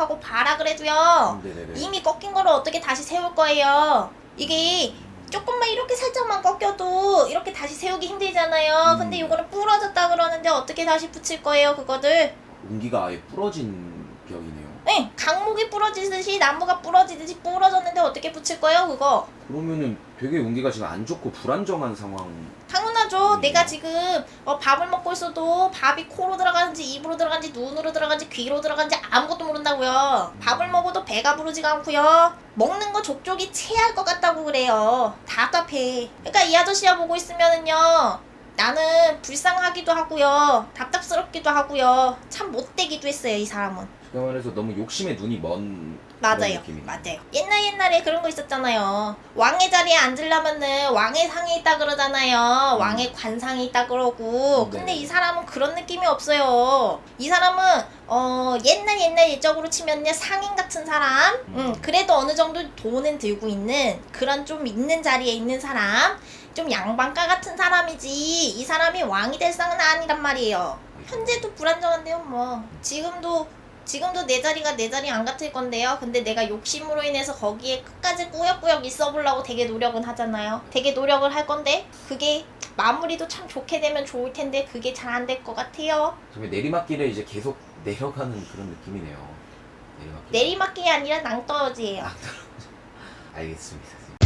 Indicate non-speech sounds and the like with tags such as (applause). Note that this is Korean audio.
생각하고 봐라 그래도요. 네네네. 이미 꺾인 거를 어떻게 다시 세울 거예요? 이게 조금만 이렇게 살짝만 꺾여도 이렇게 다시 세우기 힘들잖아요. 음. 근데 이거는 부러졌다 그러는데 어떻게 다시 붙일 거예요, 그거들? 옹기가 아예 부러진 벽이네요. 네, 강목이 부러지듯이 나무가 부러지듯이 부러졌는데 어떻게 붙일 거예요, 그거? 그러면은 되게 옹기가 지금 안 좋고 불안정한 상황. 당연하죠. 음. 내가 지금 어, 밥을 먹고 있어도 밥이 코로 들어가는지 입으로 들어가는지 눈으로 들어가는지 귀로 들어가는지 아무것도 모른다고요. 밥을 먹어도 배가 부르지가 않고요. 먹는 거 족족이 체할 것 같다고 그래요. 답답해. 그러니까 이 아저씨야 보고 있으면은요. 나는 불쌍하기도 하고요. 답답스럽기도 하고요. 참 못되기도 했어요, 이 사람은. 말해서 너무 욕심에 눈이 먼 맞아요. 느낌이네요. 맞아요. 옛날 옛날에 그런 거 있었잖아요. 왕의 자리에 앉으려면은 왕의 상이 있다 그러잖아요. 왕의 관상이 있다 그러고. 음. 네. 근데 이 사람은 그런 느낌이 없어요. 이 사람은 어 옛날 옛날 예적으로 치면요 상인 같은 사람. 음. 음, 그래도 어느 정도 돈은 들고 있는 그런 좀 있는 자리에 있는 사람. 좀 양반가 같은 사람이지. 이 사람이 왕이 될 상은 아니란 말이에요. 현재도 불안정한데요, 뭐. 지금도 지금도 내 자리가 내 자리 안 같을 건데요. 근데 내가 욕심으로 인해서 거기에 끝까지 꾸역꾸역 있어 보려고 되게 노력은 하잖아요. 되게 노력을 할 건데 그게 마무리도 참 좋게 되면 좋을 텐데 그게 잘 안 될 것 같아요. 정말 내리막길에 이제 계속 내려가는 그런 느낌이네요. 내리막길. 내리막길이 아니라 낭떠러지예요. (laughs) 알겠습니다.